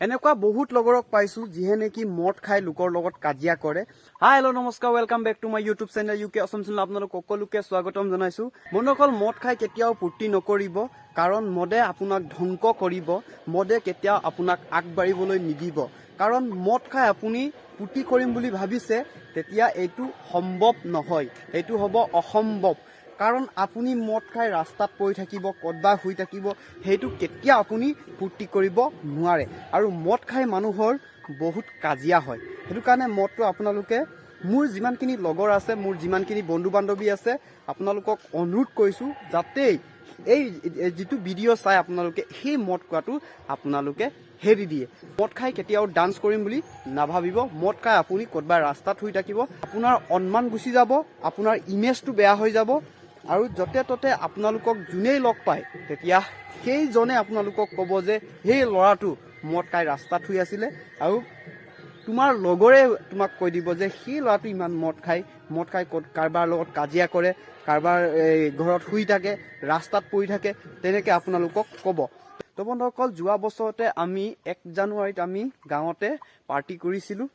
এনেকুৱা বহুত লগৰক পাইছো যিহে নেকি মদ খাই লোকৰ লগত কাজিয়া কৰে। হাই হেল্ল' নমস্কাৰ welcome back to my YouTube channel U K Asom channel আপোনালোক সকলোকে স্বাগতম জনাইছো। বন্ধুসকল মদ খাই কেতিয়াও ফূৰ্তি নকৰিব, কাৰণ মদে আপোনাক ধ্বংস কৰিব, মদে কেতিয়াও আপোনাক আগবাঢ়িবলৈ নিদিব। কাৰণ মদ খাই আপুনি ফূৰ্তি কৰিম বুলি ভাবিছে, তেতিয়া এইটো সম্ভৱ নহয়, এইটো হ'ব অসম্ভৱ। কাৰণ আপুনি মদ খাই ৰাস্তাত পৰি থাকিব ক'তবা শুই থাকিব, সেইটো কেতিয়া আপুনি ফূৰ্তি কৰিব নোৱাৰে। আৰু মদ খাই মানুহৰ বহুত কাজিয়া হয়। সেইটো কাৰণে মদটো আপোনালোকে, মোৰ যিমানখিনি লগৰ আছে, মোৰ যিমানখিনি বন্ধু বান্ধৱী আছে, আপোনালোকক অনুৰোধ কৰিছোঁ যাতে এই যিটো ভিডিঅ' চাই আপোনালোকে, সেই মদ খোৱাটো আপোনালোকে হেৰি দিয়ে। মদ খাই কেতিয়াও ডান্স কৰিম বুলি নাভাবিব। মদ খাই আপুনি ক'তবা ৰাস্তাত শুই থাকিব, আপোনাৰ সন্মান গুচি যাব, আপোনাৰ ইমেজটো বেয়া হৈ যাব। আৰু য'তে ত'তে আপোনালোকক যোনেই লগ পায় তেতিয়া সেইজনে আপোনালোকক ক'ব যে সেই ল'ৰাটো মদ খাই ৰাস্তাত শুই আছিলে আৰু তোমাৰ লগৰে তোমাক কৈ দিব যে সেই ল'ৰাটো ইমান মদ খাই মদ খাই ক'ত কাৰোবাৰ লগত কাজিয়া কৰে কাৰোবাৰ এই, ঘৰত শুই থাকে ৰাস্তাত পৰি থাকে তেনেকৈ আপোনালোকক ক'ব। তো বন্ধুসকল যোৱা বছৰতে আমি এক জানুৱাৰীত আমি গাঁৱতে পাৰ্টি কৰিছিলোঁ।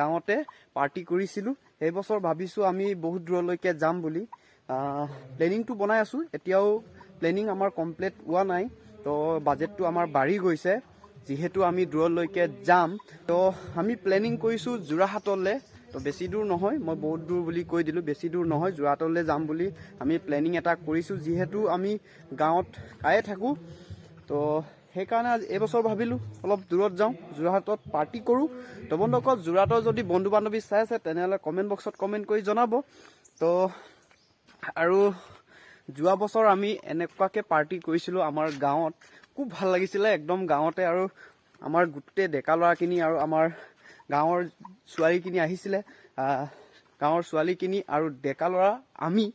গাঁৱতে পাৰ্টি কৰিছিলোঁ। এই বছৰ ভাবিছোঁ আমি বহুত দূৰলৈকে যাম বুলি। প্লেনিংটো বনাই আছোঁ। এতিয়াও প্লেনিং আমাৰ কমপ্লিট হোৱা নাই। তো বাজেটটো আমাৰ বাঢ়ি গৈছে। যিহেতু আমি দূৰলৈকে যাম। তো, আমি প্লেনিং কৰিছোঁ যোৰাহাটলৈ। তো, বেছি দূৰ নহয়। মই বহুত দূৰ বুলি কৈ দিলোঁ। বেছি দূৰ নহয়। যোৰহাটলৈ যাম বুলি আমি প্লেনিং এটা কৰিছোঁ। যিহেতু আমি গাঁৱত খায়ে থাকোঁ। তো সেইকাৰণে আজি এইবছৰ ভাবিলোঁ অলপ দূৰত যাওঁ যোৰহাটত পাৰ্টি কৰোঁ। তো বন্ধুসকল যোৰহাটৰ যদি বন্ধু বান্ধৱী চাই আছে তেনেহ'লে কমেণ্ট বক্সত কমেণ্ট কৰি জনাব। তো আৰু যোৱা বছৰ আমি এনেকুৱাকৈ পাৰ্টি কৰিছিলোঁ আমাৰ গাঁৱত। খুব ভাল লাগিছিলে একদম গাঁৱতে আৰু আমাৰ গোটেই ডেকা ল'ৰাখিনি আৰু আমাৰ গাঁৱৰ ছোৱালীখিনি আহিছিলে। আহ, গাঁৱৰ ছোৱালীখিনি আৰু ডেকা ল'ৰা আমি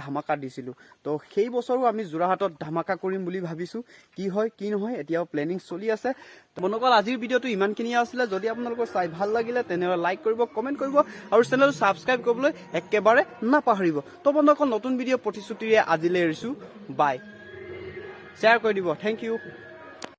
ধামাকা দিছিলোঁ। তো সেই বছৰো আমি যোৰহাটত ধামাকা কৰিম বুলি ভাবিছোঁ। কি হয়, কি নহয়, এতিয়াও প্লেনিং চলি আছে। বন্ধুসকল, আজিৰ ভিডিঅ'টো ইমানখিনিয়ে আছিলে। যদি আপোনালোকৰ চাই ভালো লাগিলে, তেনেহ'লে লাইক কৰিব কমেণ্ট কৰিব আৰু চেনেলটো ছাবস্ক্ৰাইব কৰিবলৈ একেবাৰে নাপাহৰিব। তো বন্ধুসকল, নতুন ভিডিঅ' প্ৰতিশ্ৰুতিৰে আজিলৈ এৰিছোঁ। বাই শ্বেয়াৰ কৰি দিব। Thank you